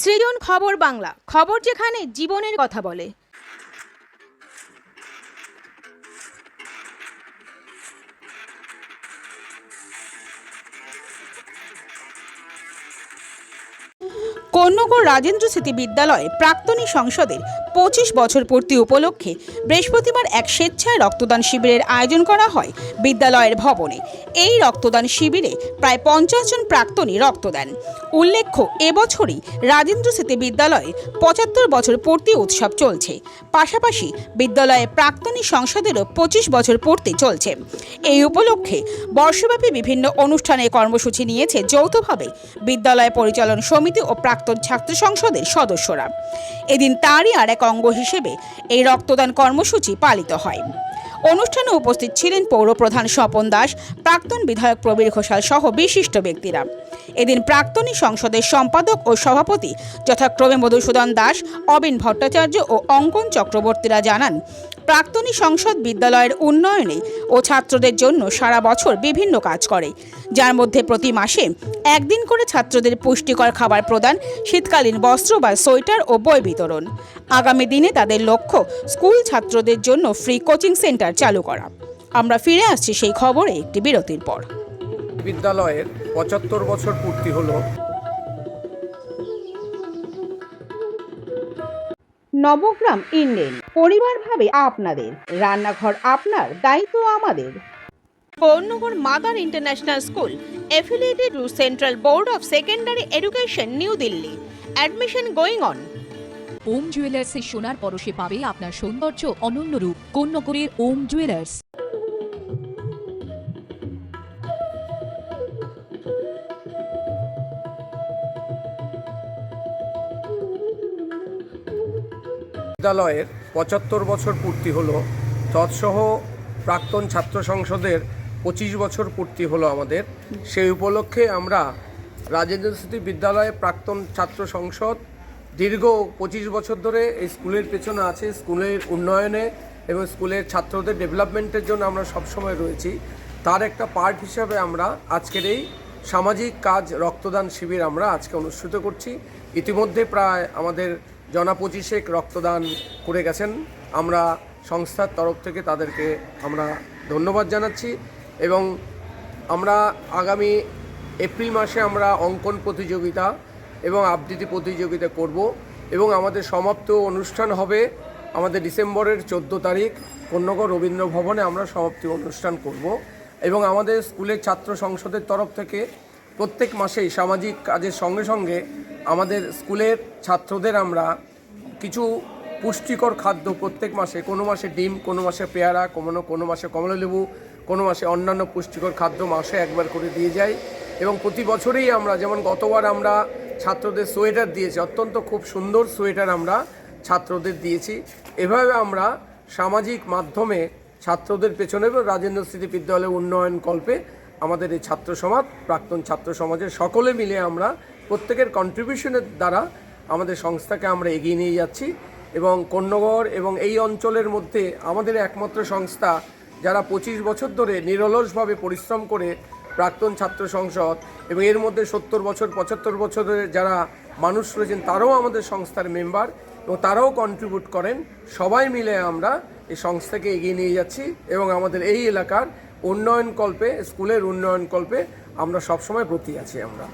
সৃজন খবর বাংলা। খবর যেখানে জীবনের কথা বলে। কন্যগড় রাজেন্দ্র স্মৃতি বিদ্যালয়ে প্রাক্তনী সংসদের পঁচিশ বছর পূর্তি উপলক্ষে বৃহস্পতিবার এক স্বেচ্ছায় রক্তদান শিবিরের আয়োজন করা হয় বিদ্যালয়ের ভবনে। এই রক্তদান শিবিরে প্রায় পঞ্চাশ জন প্রাক্তনী রক্ত দেন। উল্লেখ্য, এবছরই রাজেন্দ্র স্মৃতি বিদ্যালয়ে পঁচাত্তর বছর পূর্তি উৎসব চলছে। পাশাপাশি বিদ্যালয়ে প্রাক্তনী সংসদেরও পঁচিশ বছর পূর্তি চলছে। এই উপলক্ষে বর্ষব্যাপী বিভিন্ন অনুষ্ঠানে কর্মসূচি নিয়েছে যৌথভাবে বিদ্যালয় পরিচালন সমিতি ও প্রাক্তন ছাত্র সংসদের সদস্যরা। এদিন তারই আর এক অঙ্গ হিসেবে এই রক্তদান কর্মসূচি পালিত হয়। অনুষ্ঠানে উপস্থিত ছিলেন পৌরপ্রধান স্বপন দাস, প্রাক্তন বিধায়ক প্রবীর ঘোষাল সহ বিশিষ্ট ব্যক্তিরা। এদিন প্রাক্তনী সংসদের সম্পাদক ও সভাপতি যথাক্রমে মধুসূদন দাস, অবিন ভট্টাচার্য ও অঙ্কন চক্রবর্তীরা জানান, প্রাক্তনী সংসদ বিদ্যালয়ের উন্নয়নে ও ছাত্রদের জন্য সারা বছর বিভিন্ন কাজ করে, যার মধ্যে প্রতি মাসে একদিন করে ছাত্রদের পুষ্টিকর খাবার প্রদান, শীতকালীন বস্ত্র বা সোয়েটার ও বই বিতরণ। আগামী দিনে তাদের লক্ষ্য স্কুল ছাত্রদের জন্য ফ্রি কোচিং সেন্টার চালু করা। আমরা ফিরে আসছি সেই খবরে একটি বিরতির পর। বিদ্যালয়ের পঁচাত্তর বছর পূর্তি হলো। নবগ্রাম ইন্ডেন পরিবার ভাবে আপনাদের রান্নাঘর আপনার দায়িত্ব আমাদের। পৌরনগর mother international school affiliated to central board of secondary education new Delhi. Admission going on Om জুয়েলার্সের সোনার পরশে পাবে আপনার সৌন্দর্য অনন্য রূপ। কোন্নগরের ওম জুয়েলার্স? বিদ্যালয়ের পঁচাত্তর বছর পূর্তি হলো। তৎসহ প্রাক্তন ছাত্র সংসদের পঁচিশ বছর পূর্তি হলো আমাদের। সেই উপলক্ষে আমরা রাজেন্দ্র স্মৃতি বিদ্যালয়ে প্রাক্তন ছাত্র সংসদ দীর্ঘ পঁচিশ বছর ধরে এই স্কুলের পেছনে আছে, স্কুলের উন্নয়নে এবং স্কুলের ছাত্রদের ডেভেলপমেন্টের জন্য আমরা সবসময় রয়েছি। তার একটা পার্ট হিসাবে আমরা আজকের এই সামাজিক কাজ, রক্তদান শিবির আমরা আজকে অনুষ্ঠিত করছি। ইতিমধ্যে প্রায় আমাদের জনা পঁচিশেক রক্তদান করে গেছেন। আমরা সংস্থার তরফ থেকে তাদেরকে আমরা ধন্যবাদ জানাচ্ছি এবং আমরা আগামী এপ্রিল মাসে আমরা অঙ্কন প্রতিযোগিতা এবং আবৃত্তি প্রতিযোগিতা করব। এবং আমাদের সমাপ্ত অনুষ্ঠান হবে আমাদের ডিসেম্বরের চোদ্দ তারিখ কন্যগর রবীন্দ্র ভবনে আমরা সমাপ্তি অনুষ্ঠান করব। এবং আমাদের স্কুলের ছাত্র সংসদের তরফ থেকে প্রত্যেক মাসেই সামাজিক কাজের সঙ্গে সঙ্গে আমাদের স্কুলের ছাত্রদের আমরা কিছু পুষ্টিকর খাদ্য প্রত্যেক মাসে, কোনো মাসে ডিম, কোনো মাসে পেয়ারা, কোনো কোনো মাসে কমলালেবু, কোনো মাসে অন্যান্য পুষ্টিকর খাদ্য মাসে একবার করে দিয়ে যাই। এবং প্রতি বছরেই আমরা, যেমন গতবার আমরা ছাত্রদের সোয়েটার দিয়েছি, অত্যন্ত খুব সুন্দর সোয়েটার আমরা ছাত্রদের দিয়েছি। এভাবে আমরা সামাজিক মাধ্যমে ছাত্রদের পেছনে রাজেন্দ্র স্মৃতি বিদ্যালয়ের উন্নয়ন কল্পে আমাদের এই ছাত্র সমাজ, প্রাক্তন ছাত্র সমাজের সকলে মিলে আমরা প্রত্যেকের কন্ট্রিবিউশনের দ্বারা আমাদের সংস্থাকে আমরা এগিয়ে নিয়ে যাচ্ছি এবং কন্যগড় এবং এই অঞ্চলের মধ্যে আমাদের একমাত্র সংস্থা, যারা পঁচিশ বছর ধরে নিরলসভাবে পরিশ্রম করে প্রাক্তন ছাত্র সংসদ এবং এর মধ্যে সত্তর বছর, পঁচাত্তর বছরের যারা মানুষ রয়েছেন, তারাও আমাদের সংস্থার মেম্বার এবং তারাও কন্ট্রিবিউট করেন। সবাই মিলে আমরা এই সংস্থাকে এগিয়ে নিয়ে যাচ্ছি এবং আমাদের এই এলাকার উন্নয়ন কল্পে স্কুলের উন্নয়ন কল্পে আমরা সবসময় প্রতি আছি আমরা।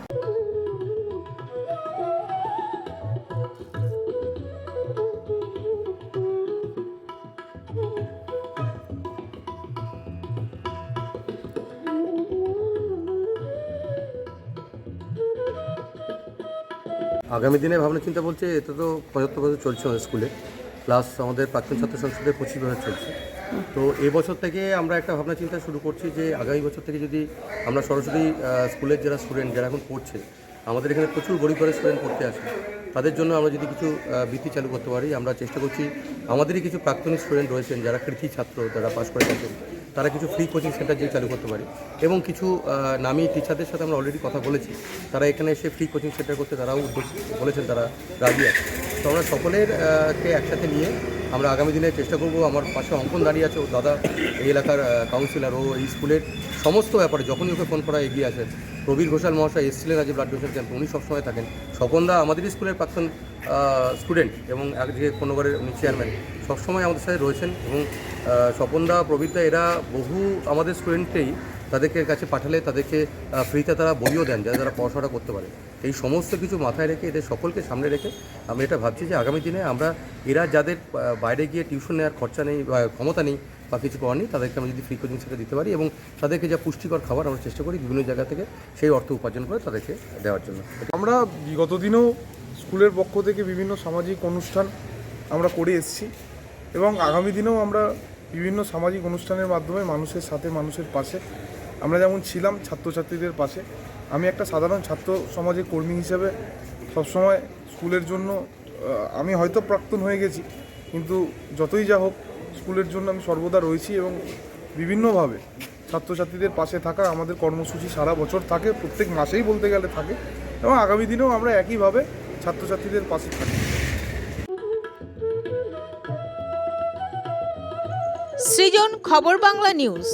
আগামী দিনে ভাবনা চিন্তা বলছে, এটা তো পঁচাত্তর বছর চলছে আমাদের স্কুলে। প্লাস আমাদের প্রাক্তন ছাত্র সংসদের পঁচিশ বছর চলছে। তো এই বছর থেকে আমরা একটা ভাবনা চিন্তা শুরু করছি যে, আগামী বছর থেকে যদি আমরা সরাসরি স্কুলের যারা স্টুডেন্ট যারা এখন পড়ছে, আমাদের এখানে প্রচুর গরিব ঘরের স্টুডেন্ট পড়তে আসে। তাদের জন্য আমরা যদি কিছু বৃত্তি চালু করতে পারি, আমরা চেষ্টা করছি, আমাদেরই কিছু প্রাক্তনিক স্টুডেন্ট রয়েছেন, যারা কৃতি ছাত্র, যারা পাশ করে গেছেন তারা কিছু ফ্রি কোচিং সেন্টার যে চালু করতে পারে। এবং কিছু নামী টিচারদের সাথে আমরা অলরেডি কথা বলেছি। তারা এখানে এসে ফ্রি কোচিং সেন্টার করতে তারাও বলেছেন তারা রাজি আছে। তো আমরা সকলের আহ, কে একসাথে নিয়ে আমরা আগামী দিনে চেষ্টা করব আমার পাশে অঙ্কন দাঁড়িয়ে আছে ও দাদা এই এলাকার কাউন্সিলর ও এই স্কুলের সমস্ত ব্যাপারে যখনই ওকে ফোন করা এগিয়ে আসেন প্রবীর ঘোষাল মহাশয় এসেছিলেন আজ ব্লাড ডোনেশন ক্যাম্পে উনি সবসময় থাকেন। স্বপনদা আমাদেরই স্কুলের প্রাক্তন স্টুডেন্ট এবং আজকে কোনোবারের উনি চেয়ারম্যান সবসময় আমাদের সাথে রয়েছেন এবং স্বপনদা, প্রবীরদা, এরা বহু আমাদের স্টুডেন্টকেই তাদেরকে কাছে পাঠালে, তাদেরকে ফ্রিতে তারা বইও দেন যাতে তারা পড়াশোনা করতে পারে। এই সমস্ত কিছু মাথায় রেখে এদের সকলকে সামনে রেখে আমি এটা ভাবছি যে আগামী দিনে আমরা এরা যাদের বাইরে গিয়ে টিউশন নেওয়ার খরচা নেই বা ক্ষমতা নেই বা কিছু করার নেই, তাদেরকে আমরা যদি ফ্রি কোচিং সেটা দিতে পারি এবং তাদেরকে যা পুষ্টিকর খাবার আমরা চেষ্টা করি বিভিন্ন জায়গা থেকে সেই অর্থ উপার্জন করে তাদেরকে দেওয়ার জন্য। আমরা বিগত দিনেও স্কুলের পক্ষ থেকে বিভিন্ন সামাজিক অনুষ্ঠান আমরা করে এসেছি। এবং আগামী দিনেও আমরা বিভিন্ন সামাজিক অনুষ্ঠানের মাধ্যমে মানুষের সাথে, মানুষের পাশে, আমরা যেমন ছিলাম ছাত্রছাত্রীদের পাশে, আমি একটা সাধারণ ছাত্র সমাজের কর্মী হিসেবে সবসময় স্কুলের জন্য আমি হয়তো প্রাক্তন হয়ে গেছি, কিন্তু যতই যা হোক, স্কুলের জন্য আমি সর্বদা রয়েছি এবং বিভিন্নভাবে ছাত্রছাত্রীদের পাশে থাকা আমাদের কর্মসূচি সারা বছর থাকে, প্রত্যেক মাসেই বলতে গেলে থাকে এবং আগামী দিনেও আমরা একইভাবে ছাত্রছাত্রীদের পাশে থাকি। সৃজন খবর বাংলা নিউজ।